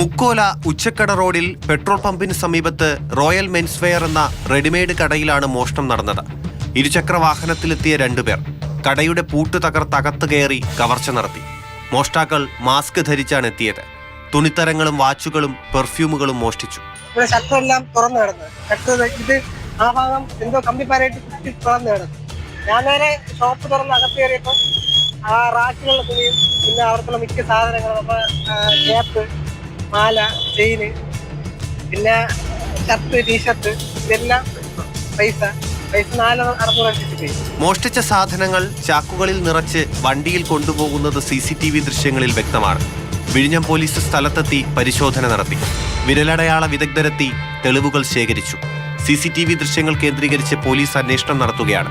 തൃക്കോല ഉച്ചക്കട റോഡിൽ പെട്രോൾ പമ്പിന് സമീപത്ത് റോയൽ മെൻസ്വെയർ എന്ന റെഡിമെയ്ഡ് കടയിലാണ് മോഷണം നടന്നത്. ഇരുചക്ര വാഹനത്തിലെത്തിയ രണ്ടുപേർ കടയുടെ പൂട്ട് തകർത്തകത്ത് കയറി കവർച്ച നടത്തി. മോഷ്ടാക്കൾ മാസ്ക് ധരിച്ചാണ് എത്തിയത്. തുണിത്തരങ്ങളും വാച്ചുകളും പെർഫ്യൂമുകളും മോഷ്ടിച്ചു. ഭാഗം എന്തോ ഞാൻ നേരെ ഷോപ്പ് കയറിയപ്പോൾ ആ പിന്നെ മാല ചെയിന് പിന്നെ ഷർട്ട് ടീഷർട്ട് ഇതെല്ലാം പൈസ. മോഷ്ടിച്ച സാധനങ്ങൾ ചാക്കുകളിൽ നിറച്ച് വണ്ടിയിൽ കൊണ്ടുപോകുന്നത് സി സി ടി വി ദൃശ്യങ്ങളിൽ വ്യക്തമാണ്. വിഴിഞ്ഞം പോലീസ് സ്ഥലത്തെത്തി പരിശോധന നടത്തി. വിരലടയാള വിദഗ്ധരെത്തി തെളിവുകൾ ശേഖരിച്ചു. സി സി ടി വി ദൃശ്യങ്ങൾ കേന്ദ്രീകരിച്ച് പോലീസ് അന്വേഷണം നടത്തുകയാണ്.